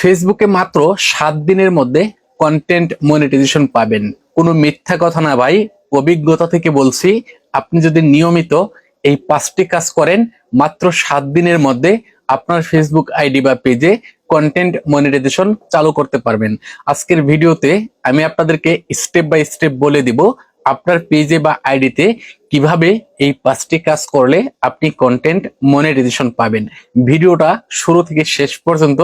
ফেসবুকে মাত্র সাত দিনের মধ্যে কন্টেন্ট মনিটাইজেশন পাবেন। কোনো মিথ্যা কথা না ভাই, অভিজ্ঞতা থেকে বলছি, আপনি যদি নিয়মিত এই পাঁচটি কাজ করেন, মাত্র সাত দিনের মধ্যে আপনার ফেসবুক আইডি বা পেজে কন্টেন্ট মনিটাইজেশন চালু করতে পারবেন। আজকের ভিডিওতে আমি আপনাদেরকে স্টেপ বাই স্টেপ বলে দিব আপনার পেজে বা আইডিতে কীভাবে এই পাঁচটি কাজ করলে আপনি কন্টেন্ট মনিটাইজেশন পাবেন। ভিডিওটা শুরু থেকে শেষ পর্যন্ত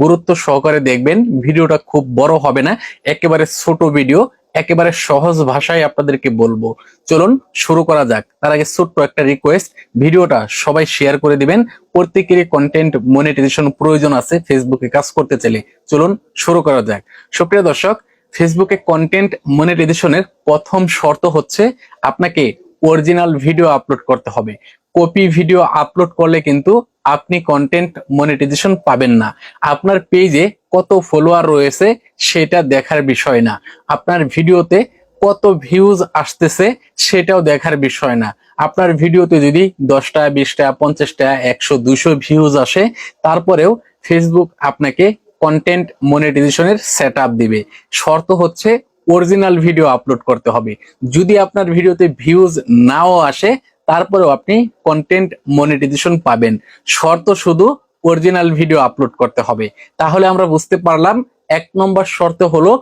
গুরুত্ব সহকারে দেখবেন। ভিডিওটা খুব বড় হবে না, একেবারে ছোট ভিডিও একেবারে সহজ ভাষায় আপনাদেরকে বলব। চলুন শুরু করা যাক। তার আগে ছোট্ট একটা রিকোয়েস্ট ভিডিওটা সবাই শেয়ার করে দিবেন। প্রত্যেকেরই কন্টেন্ট মনিটাইজেশন প্রয়োজন আছে ফেসবুকে কাজ করতে চাইলে। চলুন শুরু করা যাক। সুপ্রিয় দর্শক ফেসবুকে কন্টেন্ট মনিটাইজেশনের প্রথম শর্ত হচ্ছে আপনাকে অরিজিনাল ভিডিও আপলোড করতে হবে। কপি ভিডিও আপলোড করলে কিন্তু আপনি কন্টেন্ট মনিটাইজেশন পাবেন না। আপনার পেজে কত ফলোয়ার রয়েছে সেটা দেখার বিষয় না। আপনার ভিডিওতে কত ভিউজ আসতেছে সেটাও দেখার বিষয় না। আপনার ভিডিওতে যদি দশটা, বিশটা, পঞ্চাশটা, একশো দুশো ভিউজ আসে, তারপরেও ফেসবুক আপনাকে কন্টেন্ট মনিটাইজেশনের সেট দিবে। শর্ত হচ্ছে অরিজিনাল ভিডিও আপলোড করতে হবে। যদি আপনার ভিডিওতে ভিউজ নাও আসে, তারপরেও আপনি কন্টেন্ট মনিটাইজেশন পাবেন। শর্ত শুধু অরিজিনাল ভিডিও আপলোড করতে হবে। তাহলে আমরা বুঝতে পারলাম, এক নম্বর শর্ত হলো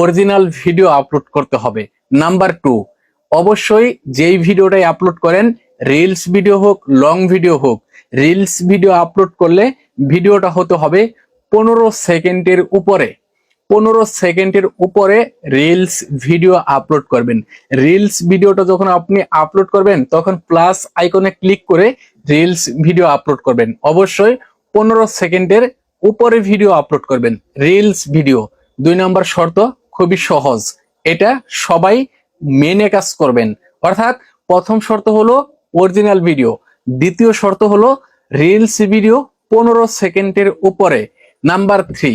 অরিজিনাল ভিডিও আপলোড করতে হবে। নাম্বার টু অবশ্যই যেই ভিডিওটাই আপলোড করেন রিলস ভিডিও হোক লং ভিডিও হোক রিলস ভিডিও আপলোড করলে ভিডিওটা হতে হবে পনেরো সেকেন্ডের উপরে, পনেরো সেকেন্ডের উপরে রিলস ভিডিও আপলোড করবেন। রিলস ভিডিওটা যখন আপনি আপলোড করবেন, তখন প্লাস আইকনে ক্লিক করে রিলস ভিডিও আপলোড করবেন। অবশ্যই পনেরো সেকেন্ডের উপরে ভিডিও আপলোড করবেন। রিলস ভিডিও দুই নম্বর শর্ত, খুবই সহজ। এটা সবাই মেনে কাজ করবেন। অর্থাৎ প্রথম শর্ত হলো অরিজিনাল ভিডিও দ্বিতীয় শর্ত হলো রিলস ভিডিও পনেরো সেকেন্ডের উপরে। নাম্বার থ্রি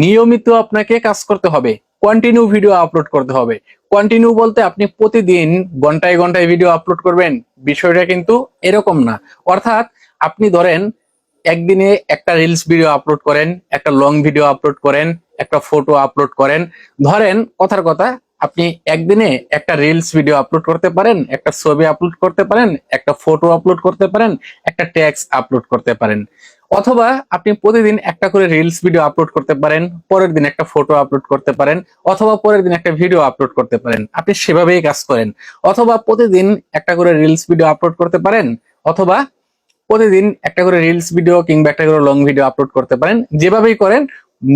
নিয়মিত আপনাকে কাজ করতে হবে। কন্টিনিউ ভিডিও আপলোড করতে হবে। কন্টিনিউ বলতে আপনি প্রতিদিন ঘন্টায় ঘন্টায় ভিডিও আপলোড করবেন। বিষয়টা কিন্তু এরকম না। অর্থাৎ আপনি ধরেন, একদিনে একটা রিলস ভিডিও আপলোড করেন, একটা লং ভিডিও আপলোড করেন, একটা ফটো আপলোড করেন। ধরেন, কথার কথা, আপনি একদিনে একটা রিলস ভিডিও আপলোড করতে পারেন, একটা ছবি আপলোড করতে পারেন, একটা ফটো আপলোড করতে পারেন, একটা ট্যাক্স আপলোড করতে পারেন। অথবা আপনি প্রতিদিন একটা করে রিলস ভিডিও আপলোড করতে পারেন, পরের দিন একটা ফটো আপলোড করতে পারেন, অথবা পরের দিন একটা ভিডিও আপলোড করতে পারেন। আপনি সেভাবেই কাজ করেন। অথবা প্রতিদিন একটা করে রিলস ভিডিও আপলোড করতে পারেন, অথবা প্রতিদিন একটা করে রিলস ভিডিও কিংবা একটা করে লং ভিডিও আপলোড করতে পারেন। যেভাবেই করেন,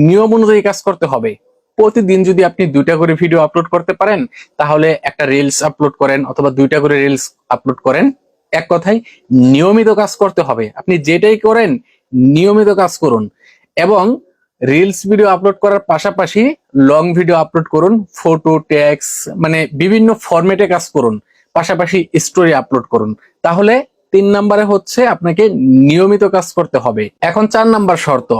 নিয়ম অনুযায়ী কাজ করতে হবে। প্রতিদিন যদি আপনি দুইটা করে ভিডিও আপলোড করতে পারেন, তাহলে একটা রিলস আপলোড করেন অথবা দুইটা করে রিলস আপলোড করেন। এক কথায়, নিয়মিত কাজ করতে হবে। আপনি যেটাই করেন নিয়মিত কাজ করুন এবং রিলস ভিডিও আপলোড করার পাশাপাশি লং ভিডিও আপলোড করুন ফটো ট্যাক্স মানে বিভিন্ন ফরম্যাটে কাজ করুন, পাশাপাশি স্টোরি আপলোড করুন। তাহলে তিন নম্বরে হচ্ছে আপনাকে নিয়মিত কাজ করতে হবে। এখন চার নাম্বার শর্ত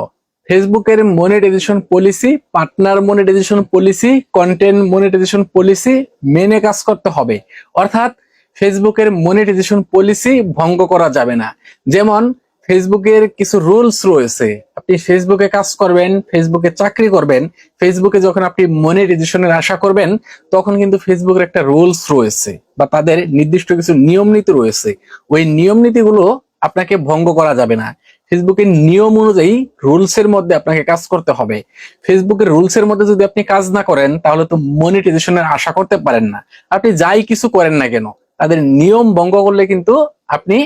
ফেসবুকের monetization policy partner monetization policy content monetization policy মেনে কাজ করতে হবে। অর্থাৎ ফেসবুকের মনিটাইজেশন পলিসি ভঙ্গ করা যাবে না। যেমন ফেসবুকের কিছু রুলস রয়েছে। আপনি ফেসবুকে কাজ করবেন, ফেসবুকে চাকরি করবেন, ফেসবুকে যখন আপনি মনিটাইজেশনের আশা করবেন, তখন কিন্তু ফেসবুকের একটা রুলস রয়েছে বা তাদের নির্দিষ্ট কিছু নিয়ম নীতি রয়েছে। ওই নিয়ম নীতিগুলো আপনাকে ভঙ্গ করা যাবে না। ফেসবুকের নিয়ম অনুযায়ী রুলস এর মধ্যে আপনাকে কাজ করতে হবে। ফেসবুকের রুলস এর মধ্যে যদি আপনি কাজ না করেন, তাহলে তো মনিটাইজেশনের আশা করতে পারেন না। আপনি যাই কিছু করেন না কেন, তাদের নিয়ম ভঙ্গ করলে কিন্তু আপনি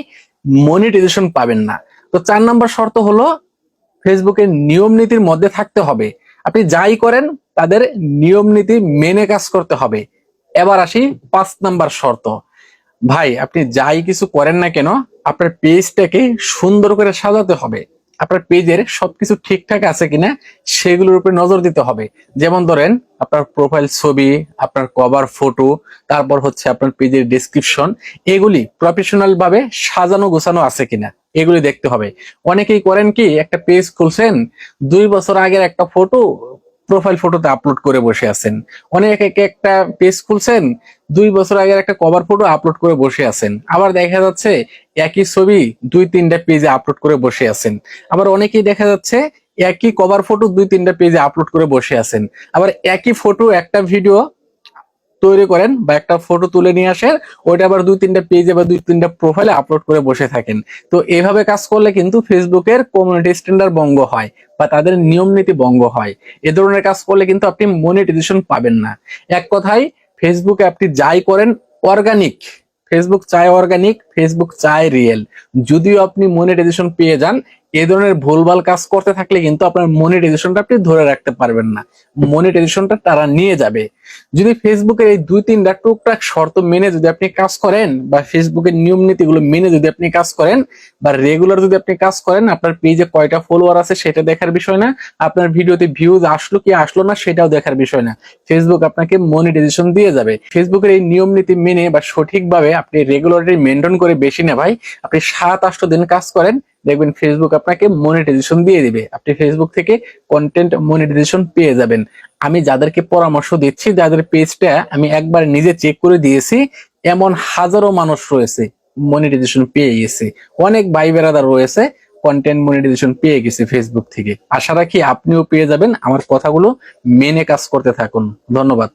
মনিটাইজেশন পাবেন না। তো চার নম্বর শর্ত হলো ফেসবুকের নিয়ম নীতির মধ্যে থাকতে হবে। আপনি যাই করেন, তাদের নিয়ম নীতি মেনে কাজ করতে হবে। এবার আসি পাঁচ নাম্বার শর্ত। ভাই, আপনি যাই কিছু করেন না কেন, আপনার পেজটাকে সুন্দর করে সাজাতে হবে। আপনার পেজের সবকিছু ঠিকঠাক আছে কিনা, সেগুলোর উপরে নজর দিতে হবে। যেমন ধরেন, আপনার প্রোফাইল ছবি, আপনার কভার ফটো তারপর হচ্ছে আপনার পেজের ডেসক্রিপশন এগুলি প্রফেশনাল ভাবে সাজানো গোছানো আছে কিনা। এগুলি দেখতে হবে। অনেকেই করেন কি, একটা পেজ খুলছেন, দুই বছর আগের একটা ফটো প্রোফাইল ফটোতে আপলোড করে বসে আছেন। অনেকে একটা পেজ খুলছেন, দুই বছর আগের একটা কভার ফটো আপলোড করে বসে আছেন। আবার দেখা যাচ্ছে, একই ছবি দুই তিনটা পেজে আপলোড করে বসে আছেন। আবার অনেকেই দেখা যাচ্ছে, একই কভার ফটো দুই তিনটা পেজে আপলোড করে বসে আছেন। আবার একই ফটো একটা ভিডিও তৈরি করেন বা একটা ফটো তুলে নিয়ে আসেন, ওইটা আবার দুই তিনটা পেজে বা দুই তিনটা প্রোফাইলে আপলোড করে বসে থাকেন। তো এভাবে কাজ করলে কিন্তু ফেসবুকের কমিউনিটি স্ট্যান্ডার্ড ভঙ্গ হয় বা তাদের নিয়ম নীতি ভঙ্গ হয়। এ ধরনের কাজ করলে কিন্তু আপনি মনিটাইজেশন পাবেন না। এক কথায় ফেসবুকে আপনি যাই করেন অর্গানিক ফেসবুক চায় অর্গানিক ফেসবুক চায় রিয়েল যদিও আপনি মনিটাইজেশন পেয়ে যান এ ধরনের ভুলভাল কাজ করতে থাকলে কিন্তু আপনার মনিটাইজেশনটা আপনি ধরে রাখতে পারবেন না। মনিটাইজেশনটা তারা নিয়ে যাবে। যদি ফেসবুকের এই দুই তিনটা টুকটাক শর্ত মেনে যদি আপনি কাজ করেন বা ফেসবুকের নিয়ম নীতিগুলো মেনে যদি আপনি কাজ করেন বা রেগুলার যদি আপনি কাজ করেন, আপনার পেজে কয়টা ফলোয়ার আছে সেটা দেখার বিষয় না, আপনার ভিডিওতে ভিউজ আসলো কি আসলো না সেটাও দেখার বিষয় না। ফেসবুক আপনাকে মনিটাইজেশন দিয়ে যাবে। ফেসবুকের এই নিয়ম নীতি মেনে বা সঠিকভাবে আপনি রেগুলারলি মেনটেন করে বেশি না ভাই, আপনি সাত আটশো দিন কাজ করেন দেখবেন ফেসবুক আপনাকে মনিটাইজেশন দিয়ে দিবে। আপনি ফেসবুক থেকে কন্টেন্ট মনিটাইজেশন পেয়ে যাবেন। আমি যাদেরকে পরামর্শ দিচ্ছি, যাদের পেজটা আমি একবার নিজে চেক করে দিয়েছি, এমন হাজারো মানুষ রয়েছে মনিটাইজেশন পেয়ে গেছে। অনেক ভাই বেড়াদার রয়েছে কন্টেন্ট মনিটাইজেশন পেয়ে গেছে ফেসবুক থেকে। আশা রাখি আপনিও পেয়ে যাবেন। আমার কথাগুলো মেনে কাজ করতে থাকুন। ধন্যবাদ।